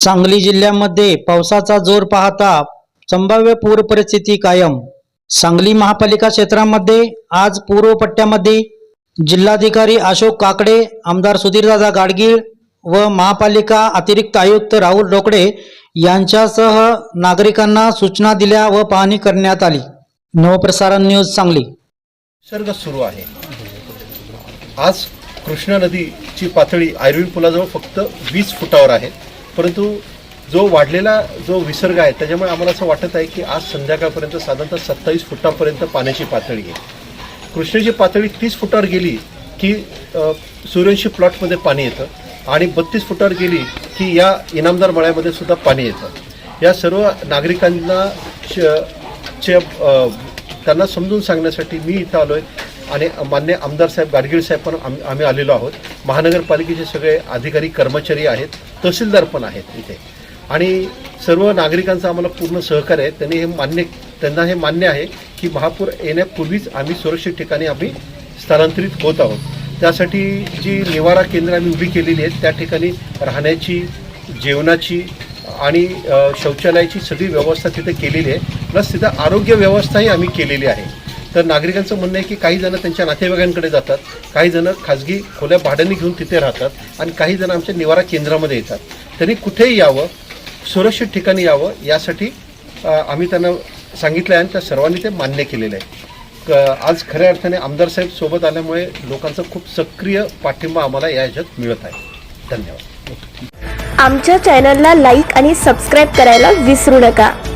सांगली जिल्ह्यामध्ये पावसाचा जोर पाहता संभाव्य पूर परिस्थिती कायम. सांगली महापालिका क्षेत्रामध्ये आज पूर्व पट्ट्यामध्ये जिल्हाधिकारी अशोक काकडे आमदार सुधीरदादा गाडगीळ व महापालिका अतिरिक्त आयुक्त राहुल डोकडे यांच्यासह नागरिकांना सूचना दिल्या व पाहणी करण्यात आली. नवप्रसारण न्यूज सांगली. सर्ग सुरू आहे. आज कृष्णा नदीची पातळी आयर्विन पुलाजवळ फक्त वीस फुटावर आहे. परंतु जो वाढलेला जो विसर्ग आहे त्याच्यामुळे आम्हाला असं वाटत आहे की आज संध्याकाळपर्यंत साधारणतः सत्तावीस फुटापर्यंत पाण्याची पातळी आहे. कृष्णेची पातळी तीस फुटावर गेली की अ, सूर्यवंशी प्लॉटमध्ये पाणी येतं आणि बत्तीस फुटावर गेली की या इनामदार मळ्यामध्ये सुद्धा पाणी येतं. या सर्व नागरिकांना च चे त्यांना समजून सांगण्यासाठी मी इथं आलो आहे आणि मान्य आमदार साहेब गाडगीळ साहेब पण आम आम्ही आलेलो आहोत. महानगरपालिकेचे सगळे अधिकारी कर्मचारी आहेत तहसीलदार पण आहेत इथे. आणि सर्व नागरिकांचं आम्हाला पूर्ण सहकार्य आहे. त्यांनी हे मान्य त्यांना हे मान्य आहे की महापूर येण्यापूर्वीच आम्ही सुरक्षित ठिकाणी आम्ही स्थलांतरित होत आहोत. त्यासाठी जी निवारा केंद्र आम्ही उभी केलेली आहेत त्या ठिकाणी राहण्याची जेवणाची आणि शौचालयाची सगळी व्यवस्था तिथे केलेली आहे. प्लस तिथं आरोग्य व्यवस्थाही आम्ही केलेली आहे. तर नागरिकांचं म्हणणं आहे की काही जण त्यांच्या नातेवाईकांकडे जातात काही जण खाजगी खोल्या भाड्याने घेऊन तिथे राहतात आणि काही जण आमच्या निवारा केंद्रामध्ये येतात. त्यांनी कुठेही यावं सुरक्षित ठिकाणी यावं यासाठी आम्ही त्यांना सांगितलं आहे आणि त्या सर्वांनी ते मान्य केलेलं आहे. क- आज खऱ्या अर्थाने आमदार साहेब सोबत आल्यामुळे लोकांचा खूप सक्रिय पाठिंबा आम्हाला या ह्याच्यात मिळत आहे. धन्यवाद. आमच्या चॅनलला लाईक आणि सबस्क्राईब करायला विसरू नका.